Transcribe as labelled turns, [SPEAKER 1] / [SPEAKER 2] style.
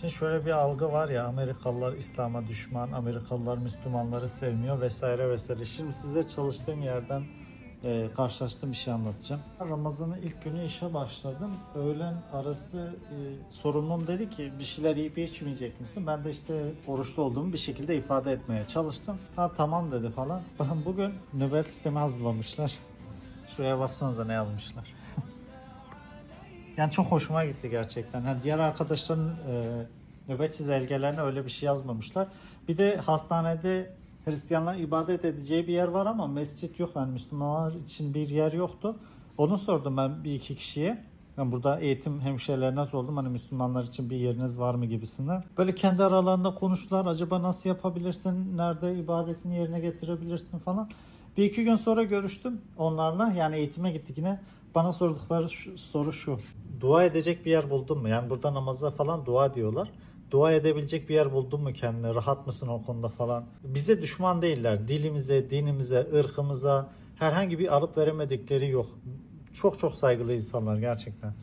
[SPEAKER 1] Şimdi şöyle bir algı var ya Amerikalılar İslam'a düşman, Amerikalılar Müslümanları sevmiyor vesaire vesaire. Şimdi size çalıştığım yerden e, karşılaştığım bir şey anlatacağım. Ramazan'ın ilk günü işe başladım. Öğlen arası e, sorumlum dedi ki bir şeyler yiyip içmeyecek misin? Ben de işte oruçlu olduğumu bir şekilde ifade etmeye çalıştım. Ha tamam dedi falan. Bugün nöbet sistemi hazırlamışlar. Şuraya baksanıza ne yazmışlar. Yani çok hoşuma gitti gerçekten. Yani diğer arkadaşların e, nöbet çizelgelerine öyle bir şey yazmamışlar. Bir de hastanede Hristiyanlar ibadet edeceği bir yer var ama mescit yok. Yani Müslümanlar için bir yer yoktu. Onu sordum ben bir iki kişiye. Ben burada eğitim hemşirelerine sordum hani Müslümanlar için bir yeriniz var mı gibisinden. Böyle kendi aralarında konuştular. Acaba nasıl yapabilirsin? Nerede ibadetini yerine getirebilirsin falan. Bir iki gün sonra görüştüm onlarla. Yani eğitime gittik yine. Bana sordukları şu- soru şu. Dua edecek bir yer buldun mu? Yani burada namaza falan dua diyorlar. Dua edebilecek bir yer buldun mu kendine? Rahat mısın o konuda falan? Bize düşman değiller. Dilimize, dinimize, ırkımıza herhangi bir alıp veremedikleri yok. Çok çok saygılı insanlar gerçekten.